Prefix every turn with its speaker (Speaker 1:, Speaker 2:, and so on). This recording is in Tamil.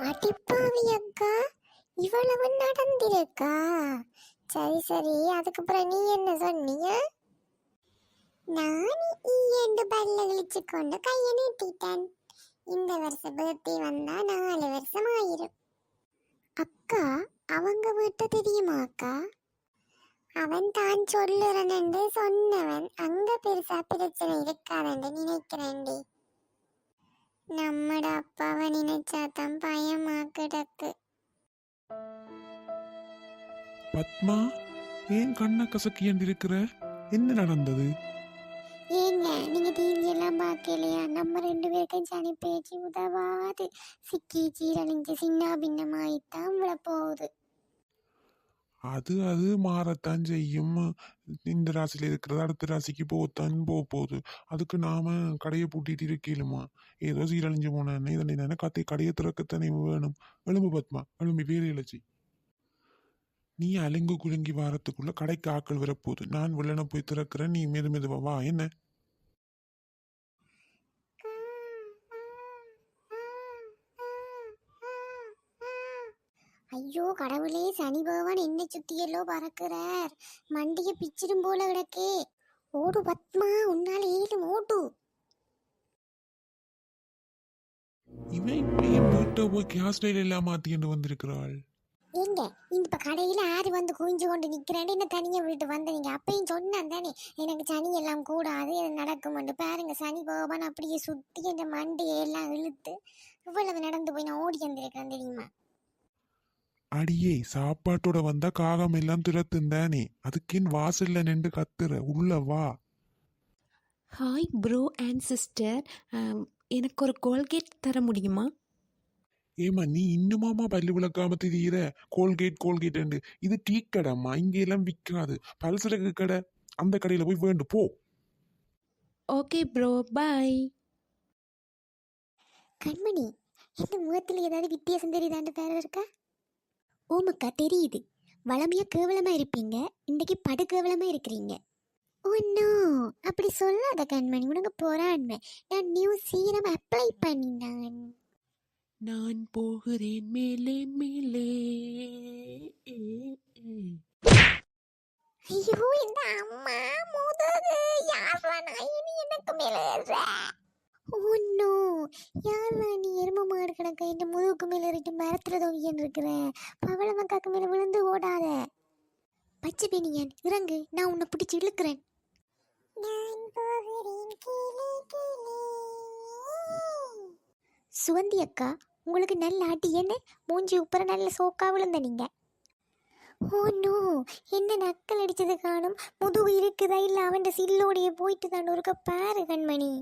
Speaker 1: அடிப்பாவி அக்கா. இவ்வளவு நடந்திருக்கா? சரி சரி. அதுக்கப்புறம் நீ என்ன சொன்னீங்க நான் ஈயண்டு பல்ல கழிச்சு கொண்டு கையை நீட்டிட்டேன். இந்த வருஷம் பர்த்டே வந்தா நாலு வருஷம் ஆயிரும். அக்கா அவங்க வீட்டை தெரியுமா அக்கா? அவன் தான் சொல்லுறனண்டு சொன்னவன். அங்க பெருசா பிரச்சனை இருக்காதுன்னு நினைக்கிறேன்டி. நம்மட அப்பாவை நினைச்சா தான் பயமா கிடக்கு
Speaker 2: பத்மா ஏன் கண்ணை கசக்கியண்டு இருக்கிற என்ன நடந்தது?
Speaker 1: ஏங்க நீங்க டிவி எல்லாம் பார்க்கலையா? நம்ம ரெண்டு பேருக்கும் சனி பேச்சு உதவாது. சிக்கி சீரழிஞ்சு சின்ன பின்னமாயித்தான் விழ போகுது.
Speaker 2: அது அது மாறத்தான் செய்யும். இந்த ராசியில் இருக்கிறது அடுத்த ராசிக்கு போகத்தான் போக போகுது. அதுக்கு நாம் கடையை பூட்டிட்டு இருக்கலுமா ஏதோ சீரழிஞ்சு போனேன்னு இதனை நினை கத்தி கடையை திறக்கத்தானே வேணும். எலும்பு பத்மா எலும்பி பேர் எழுச்சி. நீ அலுங்கு குலுங்கி வாரத்துக்குள்ளே கடைக்கு ஆக்கள் வரப்போகுது. நான் வெள்ளன போய் திறக்கிறேன் நீ மெது மெதுவா வா என்ன?
Speaker 1: ஐயோ கடவுளே சனி பகவான் என்ன சுத்தியெல்லோ பறக்கிறார். மண்டிய பிச்சிடும் போல கிடக்கே. ஓடு பத்மா உன்னால ஏலும் ஓடு
Speaker 2: இவன் இப்ப என் வீட்டை போய் கேஸ் டைல் எல்லாம் மாத்திட்டு வந்திருக்கிறாள்.
Speaker 1: இந்த இப்ப கடையில ஆறு வந்து குவிஞ்சு கொண்டு நிக்கிறேன் என்ன தனியா விட்டு வந்த நீங்க அப்பயும் சொன்னான் தானே எனக்கு சனி எல்லாம் கூடாது இது நடக்கும்னு. பாருங்க சனி பகவான் அப்படியே சுத்தி என் மண்டையை எல்லாம் இழுத்து இவ்வளவு நடந்து போய் நான் ஓடி வந்திருக்கேன் தெரியுமா?
Speaker 2: அடியே சாப்பாட்டோட வந்தா காகம் எல்லாம் துரத்துந்தானே அதுக்கின் வாசல்ல நின்று கத்துற. உள்ள வா.
Speaker 3: ஹாய் ப்ரோ அண்ட் சிஸ்டர் எனக்கு ஒரு கோல்கேட் தர முடியுமா?
Speaker 2: ஏமா நீ இன்னுமாமா பல்லு விளக்காம திரியிற? கோல்கேட் கோல்கேட் இது டீ கடைம்மா. இங்க எல்லாம் விற்காது பல்சரக்கு கடை. அந்த கடையில போய் வேண்டு. போ.
Speaker 3: ஓகே ப்ரோ பாய்
Speaker 1: கண்மணி இந்த முகத்துல ஏதாவது வித்தியாசம் தெரியுதான்னு பேர இருக்கா ஓமக்கா தெரியுது. வளமையா கேவலமா இருப்பீங்க. இன்னைக்கு படு கேவலமா இருக்கிறீங்க. நோ. அப்படி சொல்லாத கண்மணி. உனக்கு பொறாண்மை. நான் நியூ சீரம் அப்ளை பண்ணினான்.
Speaker 3: நான் போகிறேன் மேலே மேலே.
Speaker 1: ஐயோ இந்த அம்மா முதுகு. யாரா நாயினி எனக்கு மேல ஓ நோ யாரா நீ எரும மாடு கிடக்க? இந்த முதுகுக்கு மேல இருக்கு மரத்துல தொங்கின்னு இருக்கிற. பவள மக்காக்கு மேல விழுந்து ஓடாத. பச்சை பேனியன் இறங்கு. நான் உன்னை பிடிச்சி இழுக்கிறேன். சுவந்தி அக்கா உங்களுக்கு நல்ல அடி என்ன? மூஞ்சி உப்பர நல்ல சோக்கா விழுந்த நீங்க. ஓ நோ என்ன நக்கல் அடிச்சது காணும்? முதுகு இருக்குதா இல்ல அவன் சில்லோடைய போயிட்டு தான் ஒருக்க பாரு கண்மணி.